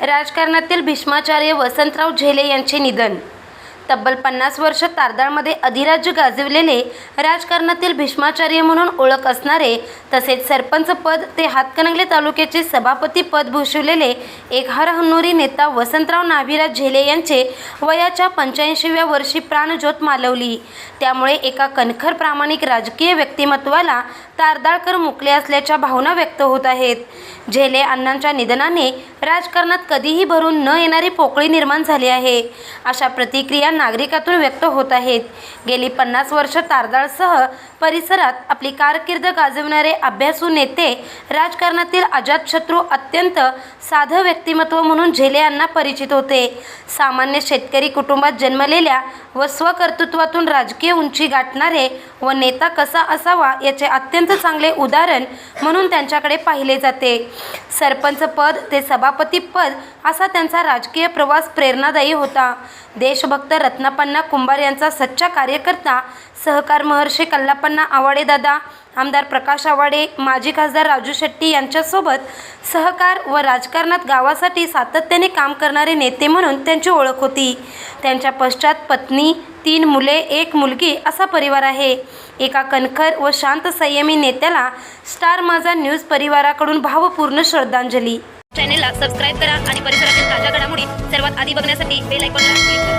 राजकारणातील भीष्माचार्य वसंतराव झेले यांचे निधन तब्बल पन्नास वर्ष तारदाळमध्ये अधिराज्य गाजवलेले राजकारणातील भीष्माचार्य म्हणून ओळख असणारे तसेच सरपंच पद ते हातकणंगले तालुक्याचे सभापती पद भूषवलेले एक हरहनुरी नेता वसंतराव नाभिराज झेले यांचे वयाच्या पंच्याऐंशीव्या वर्षी प्राणज्योत मालवली. त्यामुळे एका कणखर प्रामाणिक राजकीय व्यक्तिमत्वाला तारदाळकर मुकले असल्याच्या भावना व्यक्त होत आहेत. झेले अण्णांच्या निधनाने राजकारणात कधीही भरून न येणारी पोकळी निर्माण झाली आहे. अशा प्रतिक्रिया नागरिकातून व्यक्त होत आहेत. गेली पन्नास वर्ष तारदाळसह परिसरात आपली कारकीर्द गाजवणारे अभ्यासू नेते राजकारणातील अजातशत्रू अत्यंत साधं व्यक्तिमत्व म्हणून झेले यांना परिचित होते. सामान्य शेतकरी कुटुंबात जन्मलेल्या व स्वकर्तृत्वातून राजकीय उंची गाठणारे व नेता कसा असावा याचे अत्यंत चांगले उदाहरण म्हणून त्यांच्याकडे पाहिले जाते. सरपंच पद ते सभापती पद असा त्यांचा राजकीय प्रवास प्रेरणादायी होता. देशभक्त रत्नापन्ना कुंभार यांचा सच्चा कार्यकर्ता सहकार महर्षी कल्लाप कल्लापन्ना आवाडे दादा आमदार प्रकाश आवाडे माजी खासदार राजू शेट्टी यांच्यासोबत सहकार व राजकारणात गावासाठी सातत्याने काम करणारे नेते म्हणून त्यांची ओळख होती. त्यांच्या पश्चात पत्नी तीन मुले एक मुलगी असा परिवार आहे. एका कणखर व शांत संयमी नेत्याला स्टार माझा न्यूज परिवाराकडून भावपूर्ण श्रद्धांजली. चॅनेलला सबस्क्राईब करा आणि परिसरातील ताज्या घडामोडी सर्वात आधी बघण्यासाठी बेल आयकॉनला क्लिक करा.